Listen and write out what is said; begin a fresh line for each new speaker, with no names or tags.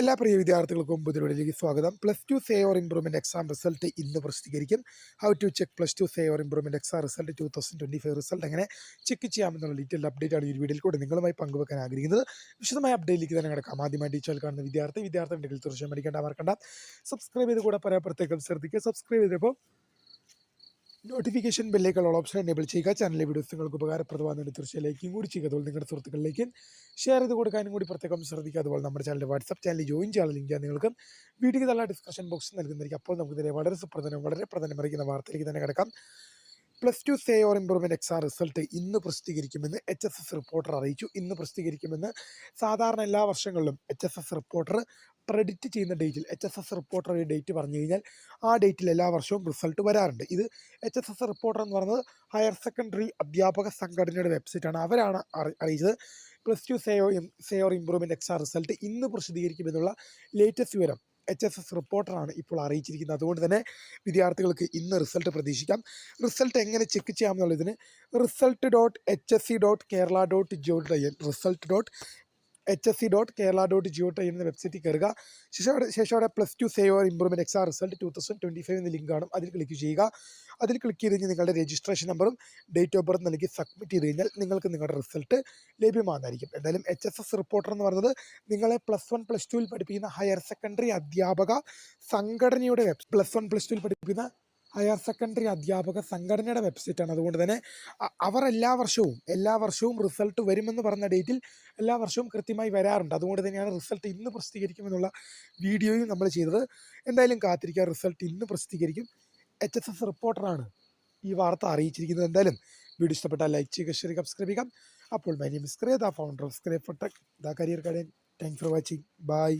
എല്ലാ പ്രിയ വിദ്യാർത്ഥികൾക്കും പുതിയൊരിലേക്ക് സ്വാഗതം. Plus two SAY or improvement exam result ഇന്ന് പ്രസിദ്ധീകരിക്കും. How to check plus two SAY or improvement exam result two thousand twenty five result എങ്ങനെ check ചെയ്യാമെന്നുള്ള ഡീറ്റെയിൽ അപ്ഡേറ്റ് ആണ് ഈ വീഡിയോയിൽ കൂടെ നിങ്ങളുമായി പങ്കുവെക്കാൻ ആഗ്രഹിക്കുന്നത്. വിശദമായ അപ്ഡേറ്റിലേക്ക് തന്നെ കിടക്കാം. ആദ്യമായി ടീച്ചർ കാണുന്ന വിദ്യാർത്ഥി വിദ്യാർത്ഥി ഉണ്ടെങ്കിൽ തീർച്ചയായും പഠിക്കേണ്ട മറക്കണ്ട. സബ്സ്ക്രൈബ് ചെയ്ത് കൂടെ പറയാൻ പ്രത്യേകം ശ്രദ്ധിക്കുക. സബ്സ്ക്രൈബ് ചെയ്തപ്പോൾ നോട്ടിഫിക്കേഷൻ ബെല്ലേക്കുള്ള ഓപ്ഷൻ എനേബിൾ ചെയ്യുക. ചാനലിലെ വീഡിയോസ് നിങ്ങൾക്ക് ഉപകാരപ്രദമാകുന്നതിന് തീർച്ചയായും കൂടി ചെയ്യുക. അതുപോലെ നിങ്ങളുടെ സുഹൃത്തുക്കളിലേക്ക് ഷെയർ ചെയ്ത് കൊടുക്കാനും കൂടി പ്രത്യേകം ശ്രദ്ധിക്കുക. അതുപോലെ നമ്മുടെ ചാനലിന്റെ വാട്സപ്പ് ചാനൽ ജോയിൻ ചെയ്യാനുള്ള ലിങ്ക് നിങ്ങൾക്ക് വീഡിയോ നല്ല ഡിസ്കഷൻ ബോക്സ് നൽകുന്നതായിരിക്കും. അപ്പോൾ നമുക്ക് ഇതിനെ വളരെ സുപ്രധാനം വളരെ പ്രധാനമറിയിക്കുന്ന വാർത്തയിലേക്ക് തന്നെ കിടക്കാം. Plus two say or improvement exam result ഇന്ന് പ്രസിദ്ധീകരിക്കുമെന്ന് എച്ച് എസ് എസ് റിപ്പോർട്ടർ അറിയിച്ചു. ഇന്ന് പ്രസിദ്ധീകരിക്കുമെന്ന് സാധാരണ എല്ലാ വർഷങ്ങളിലും H S S reporter predict ചെയ്യുന്ന ഡേറ്റിൽ H S S reporter date പറഞ്ഞു കഴിഞ്ഞാൽ ആ ഡേറ്റിൽ എല്ലാ വർഷവും റിസൾട്ട് വരാറുണ്ട്. ഇത് എച്ച് എസ് എസ് റിപ്പോർട്ടർ എന്ന് പറയുന്നത് ഹയർ സെക്കൻഡറി അധ്യാപക സംഘടനയുടെ വെബ്സൈറ്റാണ് അവരാണ് അറി- അറിയിച്ചത്. Plus two സേയോ SAY or improvement exam result ഇന്ന് പ്രസിദ്ധീകരിക്കുമെന്നുള്ള ലേറ്റസ്റ്റ് വിവരം. എച്ച് എസ് എസ് റിപ്പോർട്ടറാണ് ഇപ്പോൾ അറിയിച്ചിരിക്കുന്നത്. അതുകൊണ്ട് തന്നെ വിദ്യാർത്ഥികൾക്ക് ഇന്ന് റിസൾട്ട് പ്രതീക്ഷിക്കാം. റിസൾട്ട് എങ്ങനെ check ചെയ്യാമെന്നുള്ളതിന് result dot H S C dot Kerala dot N result dot H S C dot Kerala dot G O dot എന്ന വെബ്സൈറ്റിൽ കയറുക. ശേഷം ശേഷം അവിടെ plus two save or improvement exam result two thousand twenty five എന്ന link കാണും. അതിൽ click ചെയ്യുക. അതിൽ ക്ലിക്ക് ചെയ്ത് കഴിഞ്ഞാൽ നിങ്ങളുടെ രജിസ്ട്രേഷൻ നമ്പറും ഡേറ്റ് ഓഫ് ബർത്ത് നൽകി സബ്മിറ്റ് ചെയ്ത് കഴിഞ്ഞാൽ നിങ്ങൾക്ക് നിങ്ങളുടെ റിസൾട്ട് ലഭ്യമാകുന്നതായിരിക്കും. എന്തായാലും എച്ച് എസ് എസ് റിപ്പോർട്ടർ എന്ന് പറയുന്നത് നിങ്ങളെ പ്ലസ് വൺ പ്ലസ് ടുവിൽ പഠിപ്പിക്കുന്ന ഹയർ സെക്കൻഡറി അധ്യാപക സംഘടനയുടെ വെബ് പ്ലസ് വൺ പ്ലസ് ടുവിൽ പഠിപ്പിക്കുന്ന ഹയർ സെക്കൻഡറി അധ്യാപക സംഘടനയുടെ വെബ്സൈറ്റാണ്. അതുകൊണ്ട് തന്നെ അവർ എല്ലാ വർഷവും എല്ലാ വർഷവും റിസൾട്ട് വരുമെന്ന് പറഞ്ഞ ഡേറ്റിൽ എല്ലാ വർഷവും കൃത്യമായി വരാറുണ്ട്. അതുകൊണ്ട് തന്നെയാണ് റിസൾട്ട് ഇന്ന് പ്രസിദ്ധീകരിക്കുമെന്നുള്ള വീഡിയോയും നമ്മൾ ചെയ്തത്. എന്തായാലും കാത്തിരിക്കുക റിസൾട്ട് ഇന്ന് പ്രസിദ്ധീകരിക്കും. എച്ച് എസ് എസ് റിപ്പോർട്ടറാണ് ഈ വാർത്ത അറിയിച്ചിരിക്കുന്നത്. എന്തായാലും വീഡിയോ ഇഷ്ടപ്പെട്ടാൽ ലൈക്ക് ചെയ്യുക ഷെയർ സബ്സ്ക്രൈബ് ചെയ്യാം അപ്പോൾ my name is the founder of സ്ക്രേ for tech the career guidance thanks for watching bye